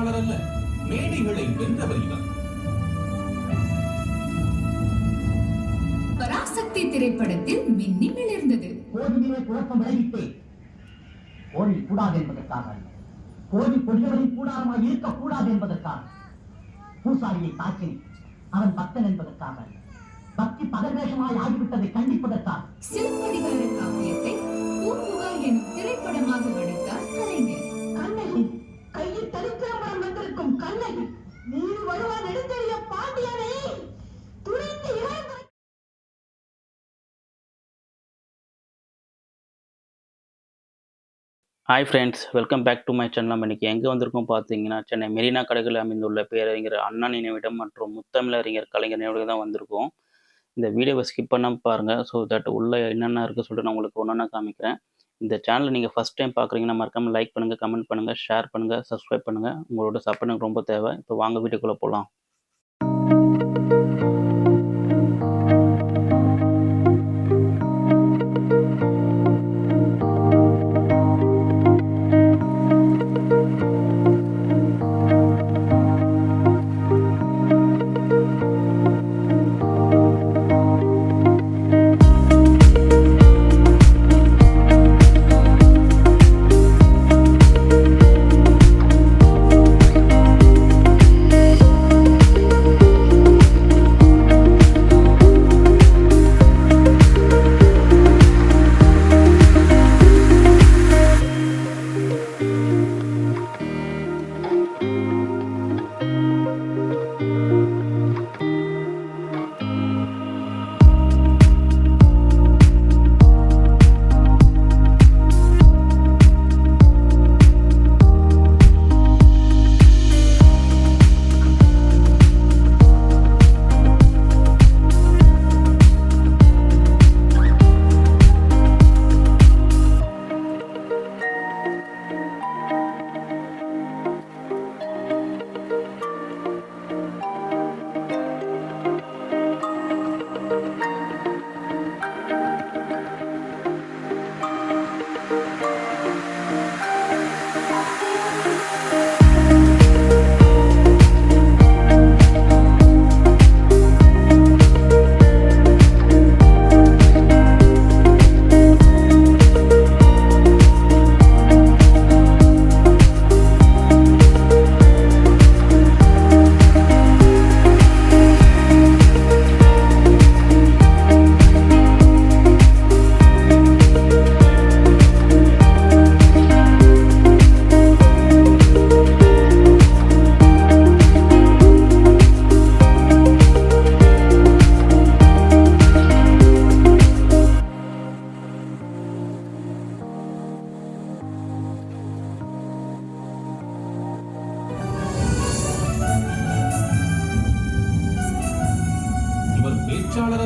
பேச்சாளர் அல்ல மேடைகளை வென்றவர் இவர். பராசக்தி திரைப்படத்தில் மின்னி மிளர்ந்தது. கோவிலே குழப்பம் விளைவித்து கோழி கூடாது என்பதற்காக அல்ல. கோழி கொடியவரின் கூடாரமாய் இருக்கக்கூடாது என்பதற்காக. பூசாரியை தாக்கினி அவன் பக்தன் என்பதற்காக அல்ல. பக்தி பதவேஷமாய் ஆகிவிட்டதை கண்டிப்பதற்காக. சிலப்பதிகார காப்பியத்தை பூம்புகார் எனும் திரைப்படமாக கண்ணன் கண்ணகி வருவா நெடுந்தெறிய துணிந்து hi friends welcome back to my channel நம்ம இன்றைக்கி எங்கே வந்திருக்கோம் பார்த்தீங்கன்னா சென்னை மெரினா கடைகளில் அமைந்துள்ள பேரறிஞர் அண்ணா நினைவிடம் மற்றும் முத்தமிழறிஞர் கலைஞர் நினைவுக்கு தான் வந்திருக்கோம். இந்த வீடியோவை ஸ்கிப் பண்ணாமல் பாருங்கள் ஸோ தட் உள்ளே என்னென்ன இருக்குது சொல்லிட்டு நான் உங்களுக்கு ஒன்றா காமிக்கிறேன். இந்த சேனலை நீங்கள் ஃபஸ்ட் டைம் பார்க்குறீங்கன்னா மறக்காமல் லைக் பண்ணுங்கள் கமெண்ட் பண்ணுங்கள் ஷேர் பண்ணுங்கள் சப்ஸ்கிரைப் பண்ணுங்கள் உங்களோட சப்போர்ட் எனக்கு ரொம்ப தேவை. இப்போ வாங்க வீடியோக்குள்ளே போகலாம்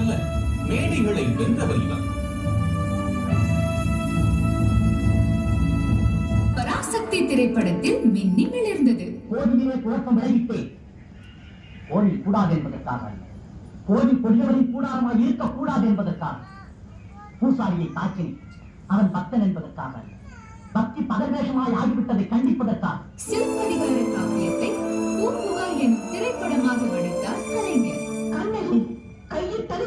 அல்ல மேடைகளை வென்றவர் இவர். பராசக்தி திரைப்படத்தில் மின்னி மிளர்ந்தது கோவிலே குழப்பம் விளைவித்து கோழி கூடாது என்பதற்காக அல்ல. கோழி கொடியவரின் கூடாரமாய் இருக்கக்கூடாது என்பதற்காக. பூசாரியை தாக்கினி அவன் பக்தன் என்பதற்காக பக்தி பதவேஷமாய் ஆகிவிட்டதை கண்டிப்பதற்காக. சிலப்பதிகார காப்பியத்தை பூம்புகார் எனும் திரைப்படமாக வடித்தார் கலைஞர்.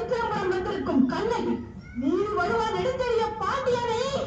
கையில் வந்திருக்கும் கண்ணகி. நீ வருவான் நெடுந்தெறிய பாண்டியனே.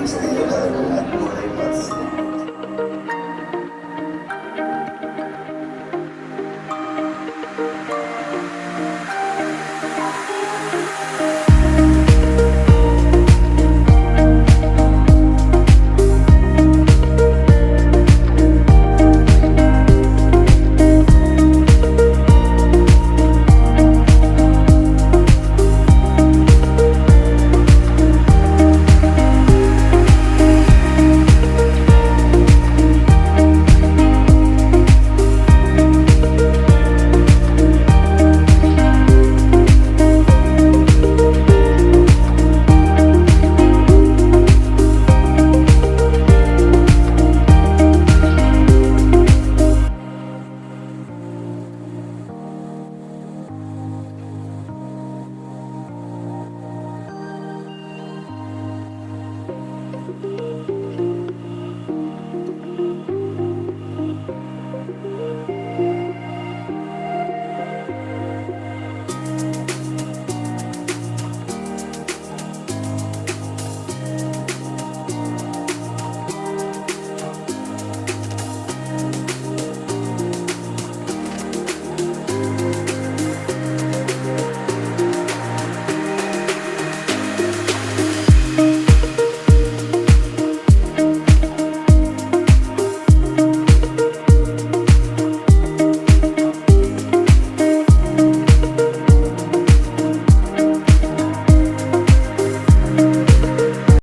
Ministerio de